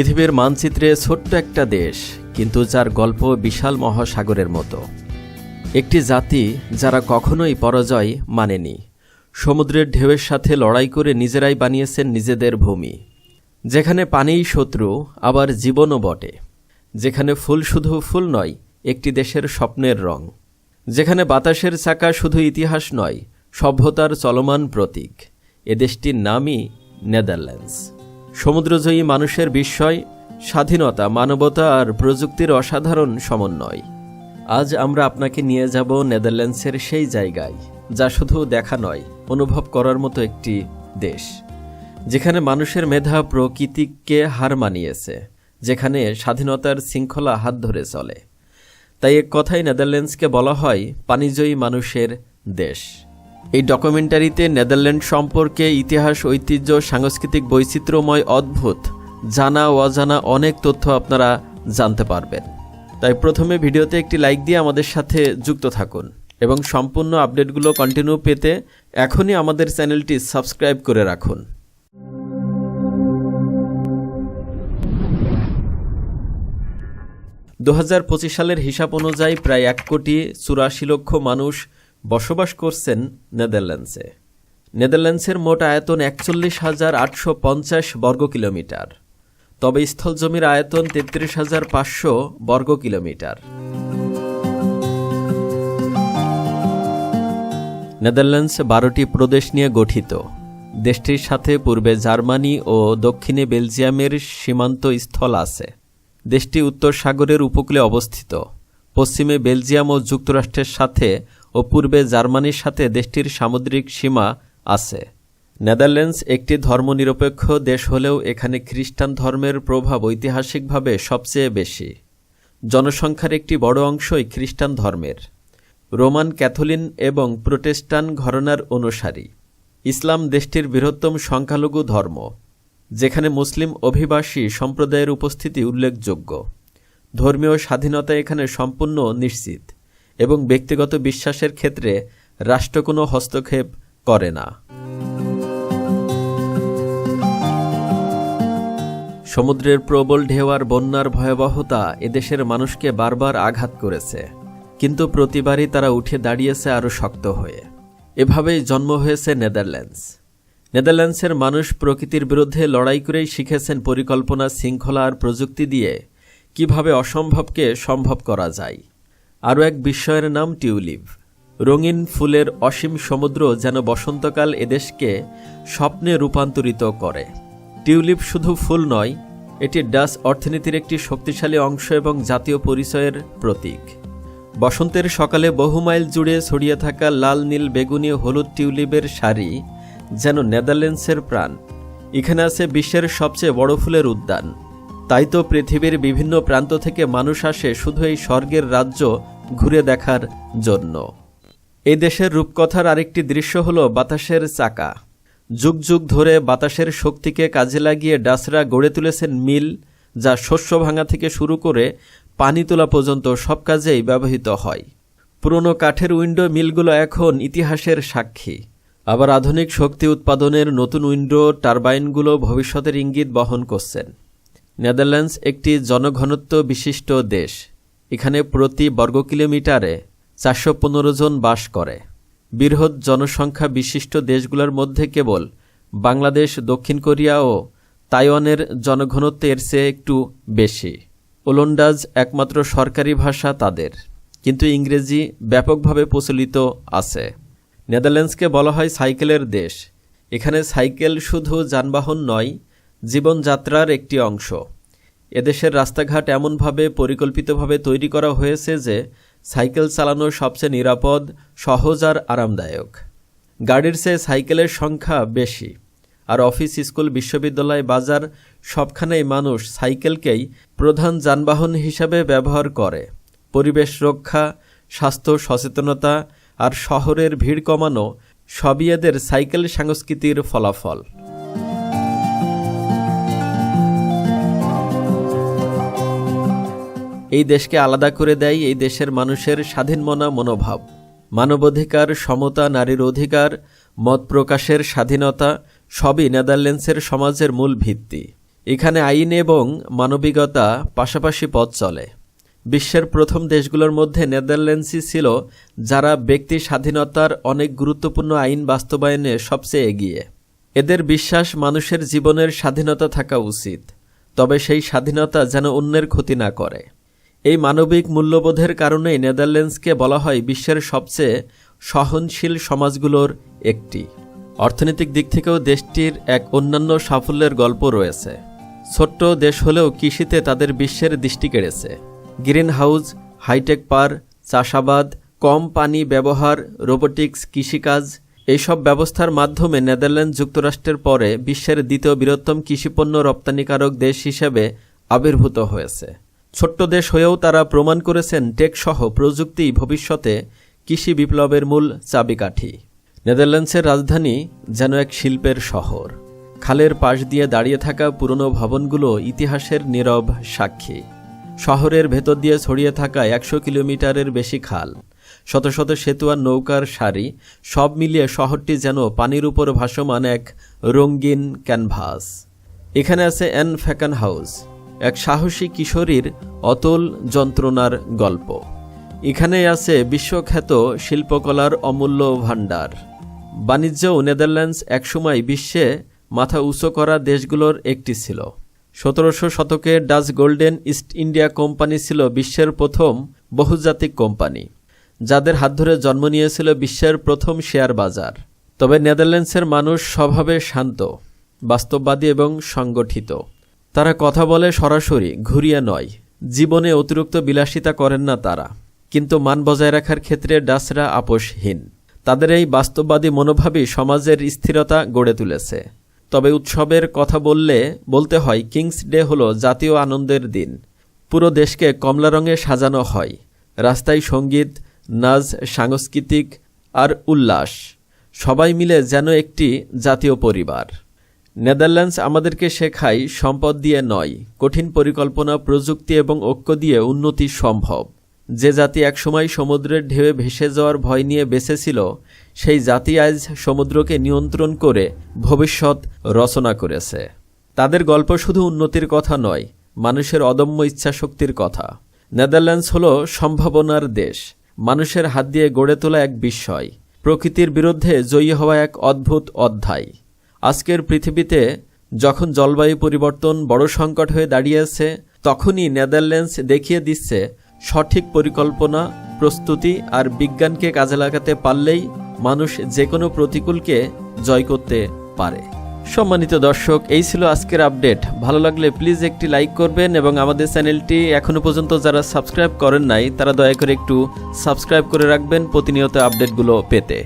পৃথিবীর মানচিত্রে ছোট্ট একটা দেশ, কিন্তু যার গল্প বিশাল মহাসাগরের মতো। একটি জাতি যারা কখনোই পরাজয় মানেনি। সমুদ্রের ঢেউয়ের সাথে লড়াই করে নিজেরাই বানিয়েছেন নিজেদের ভূমি। যেখানে পানিই শত্রু, আবার জীবনও বটে। যেখানে ফুল শুধু ফুল নয়, একটি দেশের স্বপ্নের রং। যেখানে বাতাসের চাকা শুধু ইতিহাস নয়, সভ্যতার চলমান প্রতীক। এ দেশটির নামই নেদারল্যান্ডস। সমুদ্রজয়ী মানুষের বিস্ময়, স্বাধীনতা, মানবতা আর প্রযুক্তির অসাধারণ সমন্বয়। আজ আমরা আপনাকে নিয়ে যাব নেদারল্যান্ডসের সেই জায়গায়, যা শুধু দেখা নয়, অনুভব করার মতো একটি দেশ, যেখানে মানুষের মেধা প্রকৃতিকে হার মানিয়েছে, যেখানে স্বাধীনতার শৃঙ্খলা হাত ধরে চলে। তাই এক কথাই নেদারল্যান্ডসকে বলা হয় পানিজয়ী মানুষের দেশ। এই ডকুমেন্টারিতে নেদারল্যান্ড সম্পর্কে ইতিহাস, ঐতিহ্য, সাংস্কৃতিক বৈচিত্র্যময় অদ্ভুত, জানা, অজানা অনেক তথ্য আপনারা জানতে পারবেন। তাই প্রথমে ভিডিওতে একটি লাইক দিয়ে আমাদের সাথে যুক্ত থাকুন এবং সম্পূর্ণ আপডেটগুলো কন্টিনিউ পেতে এখনই আমাদের চ্যানেলটি সাবস্ক্রাইব করে রাখুন। দু হাজার পঁচিশ সালের হিসাব অনুযায়ী প্রায় এক কোটি চুরাশি লক্ষ মানুষ বসবাস করছেন নেদারল্যান্ডসে। নেদারল্যান্ডসের মোট আয়তন একচল্লিশ হাজার আটশো পঞ্চাশ বর্গ কিলোমিটার তবে স্থলজমির আয়তন তেত্রিশ হাজার পাঁচশো বর্গ কিলোমিটার নেদারল্যান্ডস বারোটি প্রদেশ নিয়ে গঠিত। দেশটির সাথে পূর্বে জার্মানি ও দক্ষিণে বেলজিয়ামের সীমান্ত স্থল আছে। দেশটি উত্তর সাগরের উপকূলে অবস্থিত। পশ্চিমে বেলজিয়াম ও যুক্তরাষ্ট্রের সাথে ও পূর্বে জার্মানির সাথে দেশটির সামুদ্রিক সীমা আছে। নেদারল্যান্ডস একটি ধর্মনিরপেক্ষ দেশ হলেও এখানে খ্রিস্টান ধর্মের প্রভাব ঐতিহাসিকভাবে সবচেয়ে বেশি। জনসংখ্যার একটি বড় অংশই খ্রিস্টান ধর্মের। রোমান ক্যাথলিন এবং প্রোটেস্টান ঘরানার অনুসারী। ইসলাম দেশটির বৃহত্তম সংখ্যালঘু ধর্ম, যেখানে মুসলিম অভিবাসী সম্প্রদায়ের উপস্থিতি উল্লেখযোগ্য। ধর্মীয় স্বাধীনতা এখানে সম্পূর্ণ নিশ্চিত। এবং ব্যক্তিগত বিশ্বাসের ক্ষেত্রে রাষ্ট্র কোনো হস্তক্ষেপ করে না। সমুদ্রের প্রবল ঢেউ আর বন্যার ভয়াবহতা এদেশের মানুষকে বারবার আঘাত করেছে, কিন্তু প্রতিবারই তারা উঠে দাঁড়িয়েছে আরও শক্ত হয়ে। এভাবেই জন্ম হয়েছে নেদারল্যান্ডস। নেদারল্যান্ডসের মানুষ প্রকৃতির বিরুদ্ধে লড়াই করেই শিখেছেন পরিকল্পনা, শৃঙ্খলা আর প্রযুক্তি দিয়ে কীভাবে অসম্ভবকে সম্ভব করা যায়। আরও এক বিস্ময়ের নাম টিউলিপ। রঙিন ফুলের অসীম সমুদ্র যেন বসন্তকাল এদেশকে স্বপ্নে রূপান্তরিত করে। টিউলিপ শুধু ফুল নয়, এটি ডাচ অর্থনীতির একটি শক্তিশালী অংশ এবং জাতীয় পরিচয়ের প্রতীক। বসন্তের সকালে বহু মাইল জুড়ে ছড়িয়ে থাকা লাল, নীল, বেগুনি হলুদ টিউলিপের শাড়ি যেন নেদারল্যান্ডসের প্রাণ। এখানে আছে বিশ্বের সবচেয়ে বড় ফুলের উদ্যান। তাই তো পৃথিবীর বিভিন্ন প্রান্ত থেকে মানুষ আসে শুধু এই স্বর্গের রাজ্য ঘুরে দেখার জন্য। এই দেশের রূপকথার আরেকটি দৃশ্য হল বাতাসের চাকা। যুগ যুগ ধরে বাতাসের শক্তিকে কাজে লাগিয়ে ডাসরা গড়ে তুলেছেন মিল, যা শস্য ভাঙা থেকে শুরু করে পানি তোলা পর্যন্ত সব কাজেই ব্যবহৃত হয়। পুরনো কাঠের উইন্ডো মিলগুলো এখন ইতিহাসের সাক্ষী। আবার আধুনিক শক্তি উৎপাদনের নতুন উইন্ডো টারবাইনগুলো ভবিষ্যতের ইঙ্গিত বহন করছেন। নেদারল্যান্ডস একটি জনঘনত্ব বিশিষ্ট দেশ। এখানে প্রতি বর্গ কিলোমিটারে চারশো পনেরো জন বাস করে। বৃহৎ জনসংখ্যা বিশিষ্ট দেশগুলোর মধ্যে কেবল বাংলাদেশ, দক্ষিণ কোরিয়া ও তাইওয়ানের জনঘনত্ব এর চেয়ে একটু বেশি। ওলন্ডাজ একমাত্র সরকারি ভাষা তাদের, কিন্তু ইংরেজি ব্যাপকভাবে প্রচলিত আছে। নেদারল্যান্ডসকে বলা হয় সাইকেলের দেশ। এখানে সাইকেল শুধু যানবাহন নয়, জীবনযাত্রার একটি অংশ। এদেশের রাস্তাঘাট এমনভাবে পরিকল্পিতভাবে তৈরি করা হয়েছে যে সাইকেল চালানো সবচেয়ে নিরাপদ, সহজ আর আরামদায়ক। গাড়ির চেয়ে সাইকেলের সংখ্যা বেশি। আর অফিস, স্কুল, বিশ্ববিদ্যালয়, বাজার সবখানেই মানুষ সাইকেলকেই প্রধান যানবাহন হিসাবে ব্যবহার করে। পরিবেশ রক্ষা, স্বাস্থ্য সচেতনতা আর শহরের ভিড় কমানো সবই এদের সাইকেল সংস্কৃতির ফলাফল। এই দেশকে আলাদা করে দেয় এই দেশের মানুষের স্বাধীনমনা মনোভাব। মানবাধিকার, সমতা, নারীর অধিকার, মত প্রকাশের স্বাধীনতা, সবই নেদারল্যান্ডসের সমাজের মূল ভিত্তি। এখানে আইন এবং মানবিকতা পাশাপাশি পথ চলে। বিশ্বের প্রথম দেশগুলোর মধ্যে নেদারল্যান্ডসই ছিল, যারা ব্যক্তি স্বাধীনতার অনেক গুরুত্বপূর্ণ আইন বাস্তবায়নে সবচেয়ে এগিয়ে। এদের বিশ্বাস মানুষের জীবনের স্বাধীনতা থাকা উচিত, তবে সেই স্বাধীনতা যেন অন্যের ক্ষতি না করে। এই মানবিক মূল্যবোধের কারণেই নেদারল্যান্ডসকে বলা হয় বিশ্বের সবচেয়ে সহনশীল সমাজগুলোর একটি। অর্থনৈতিক দিক থেকেও দেশটির এক অন্যান্য সাফল্যের গল্প রয়েছে। ছোট্ট দেশ হলেও কৃষিতে তাদের বিশ্বের দৃষ্টি কেড়েছে। গ্রিন হাউস হাইটেক পার চাষাবাদ, কম পানি ব্যবহার, রোবোটিক্স, কৃষিকাজ, এইসব ব্যবস্থার মাধ্যমে নেদারল্যান্ড যুক্তরাষ্ট্রের পরে বিশ্বের দ্বিতীয় বৃহত্তম কৃষিপণ্য রপ্তানিকারক দেশ হিসেবে আবির্ভূত হয়েছে। ছোট্ট দেশ হয়েও তারা প্রমাণ করেছেন টেকসহ প্রযুক্তি, ভবিষ্যতে কৃষি বিপ্লবের মূল চাবিকাঠি। নেদারল্যান্ডসের রাজধানী যেন এক শিল্পের শহর। খালের পাশ দিয়ে দাঁড়িয়ে থাকা পুরনো ভবনগুলো ইতিহাসের নীরব সাক্ষী। শহরের ভেতর দিয়ে ছড়িয়ে থাকা একশো কিলোমিটারের বেশি খাল, শত শত সেতু আর নৌকার সারি, সব মিলিয়ে শহরটি যেন পানির উপর ভাসমান এক রঙিন ক্যানভাস। এখানে আছে অ্যান ফ্যাকান হাউস এক সাহসী কিশোরীর অতল যন্ত্রণার গল্প। এখানে আছে বিশ্বখ্যাত শিল্পকলার অমূল্য ভাণ্ডার। বাণিজ্যও নেদারল্যান্ডস একসময় বিশ্বে মাথা উঁচু করা দেশগুলোর একটি ছিল। সতেরোশো শতকে Dutch golden East India Company ছিল বিশ্বের প্রথম বহুজাতিক কোম্পানি, যাদের হাত ধরে জন্ম নিয়েছিল বিশ্বের প্রথম শেয়ার বাজার। তবে নেদারল্যান্ডসের মানুষ স্বভাবে শান্ত, বাস্তববাদী এবং সংগঠিত। তারা কথা বলে সরাসরি, ঘুরিয়ে নয়। জীবনে অতিরিক্ত বিলাসিতা করেন না তারা। কিন্তু মান বজায় রাখার ক্ষেত্রে ডাসরা আপোষহীন। তাদের এই বাস্তববাদী মনোভাবই সমাজের স্থিরতা গড়ে তুলেছে। তবে উৎসবের কথা বললে, বলতে হয়, কিংস ডে হলো জাতীয় আনন্দের দিন। পুরো দেশকে কমলা রঙে সাজানো হয়। রাস্তায় সংগীত, নাচ, সাংস্কৃতিক আর উল্লাস। সবাই মিলে যেন একটি জাতীয় পরিবার। নেদারল্যান্ডস আমাদেরকে শেখায় সম্পদ দিয়ে নয়, কঠিন পরিকল্পনা, প্রযুক্তি এবং ঐক্য দিয়ে উন্নতি সম্ভব। যে জাতি একসময় সমুদ্রের ঢেউয়ে ভেসে যাওয়ার ভয় নিয়ে বেঁচেছিল, সেই জাতি আজ সমুদ্রকে নিয়ন্ত্রণ করে ভবিষ্যৎ রচনা করেছে। তাদের গল্প শুধু উন্নতির কথা নয়, মানুষের অদম্য ইচ্ছাশক্তির কথা। নেদারল্যান্ডস হল সম্ভাবনার দেশ। মানুষের হাত দিয়ে গড়ে তোলা এক বিস্ময়। প্রকৃতির বিরুদ্ধে জয়ী হওয়া এক অদ্ভুত অধ্যায়। আজকের পৃথিবীতে যখন জলবায়ু পরিবর্তন বড় সংকট হয়ে দাঁড়িয়েছে, তখনই নেদারল্যান্ডস দেখিয়ে দিচ্ছে সঠিক পরিকল্পনা, প্রস্তুতি আর বিজ্ঞানকে কাজে লাগাতে পারলেই মানুষ যে কোনো প্রতিকূলকে জয় করতে পারে। সম্মানিত দর্শক, এই ছিল আজকের আপডেট। ভালো লাগলে প্লিজ একটি লাইক করবেন এবং আমাদের চ্যানেলটি এখনও পর্যন্ত যারা সাবস্ক্রাইব করেন নাই, তারা দয়া করে একটু সাবস্ক্রাইব করে রাখবেন প্রতিনিয়ত আপডেটগুলো পেতে।